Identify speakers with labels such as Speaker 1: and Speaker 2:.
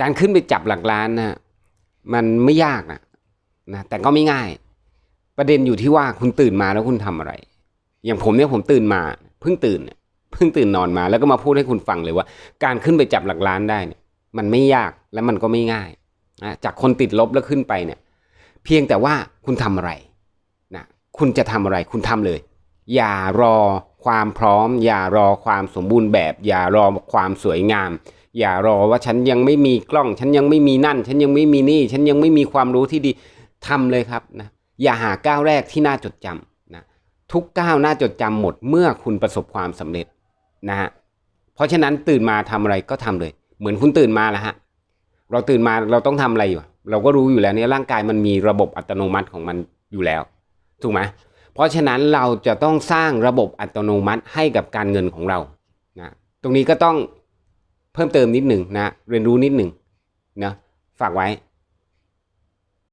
Speaker 1: การขึ้นไปจับหลักล้านนะมันไม่ยากนะนะแต่ก็ไม่ง่าย ประเด็นอยู่ที่ว่าคุณตื่นมาแล้วคุณทำอะไร อย่างผมเนี่ยผมตื่นมาเพิ่งตื่นเนี่ยเพิ่งตื่นนอนมาแล้วก็มาพูดให้คุณฟังเลยว่า การขึ้นไปจับหลักล้านได้เนี่ย มันไม่ยากและมันก็ไม่ง่ายนะจากคนติดลบแล้วขึ้นไปเนี่ย เพียงแต่ว่าคุณทำอะไรนะคุณจะทำอะไรคุณทำเลย อย่ารอความพร้อม อย่ารอความสมบูรณ์แบบ อย่ารอความสวยงาม อย่ารอว่าฉันยังไม่มีกล้อง ฉันยังไม่มีนั่น ฉันยังไม่มีนี่ ฉันยังไม่มีความรู้ที่ดีทำเลยครับนะอย่าหาก้าวแรกที่น่าจดจำนะทุกก้าวน่าจดจำหมดเมื่อคุณประสบความสำเร็จนะฮะเพราะฉะนั้นตื่นมาทำอะไรก็ทำเลย เหมือนคุณตื่นมาแล้วฮะเราตื่นมาเราต้องทำอะไรอยู่ เราก็รู้อยู่แล้วเนี่ยร่างกายมันมีระบบอัตโนมัติของมันอยู่แล้ว ถูกไหมเพราะฉะนั้นเราจะต้องสร้างระบบอัตโนมัติให้กับการเงินของเรานะตรงนี้ก็ต้อง เพิ่มเติมนิดหนึ่งนะเรียนรู้นิดหนึ่งนะฝากไว้